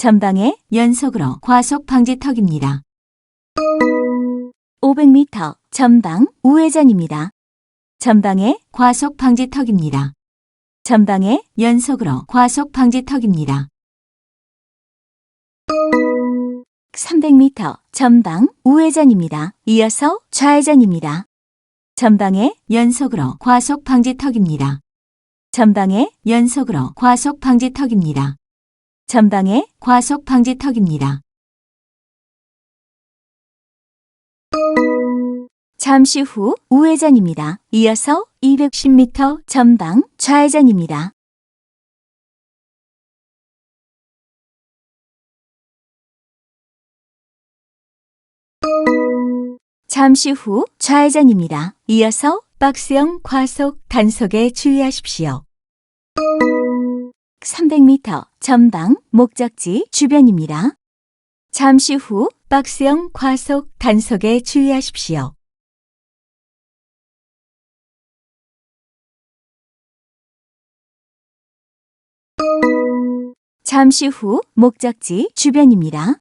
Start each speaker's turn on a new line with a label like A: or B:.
A: 전방에 연속으로 과속 방지턱입니다. 500m 전방 우회전입니다. 전방에 과속 방지턱입니다. 전방에 연속으로 과속 방지턱입니다. 300m 전방 우회전입니다. 이어서 좌회전입니다. 전방에 연속으로 과속 방지턱입니다. 전방에 연속으로 과속 방지턱입니다. 전방에 과속 방지턱입니다. 잠시 후 우회전입니다. 이어서 210m 전방 좌회전입니다. 잠시 후 좌회전입니다. 이어서 박스형 과속 단속에 주의하십시오. 300m 전방 목적지 주변입니다. 잠시 후 박스형 과속 단속에 주의하십시오. 잠시 후 목적지 주변입니다.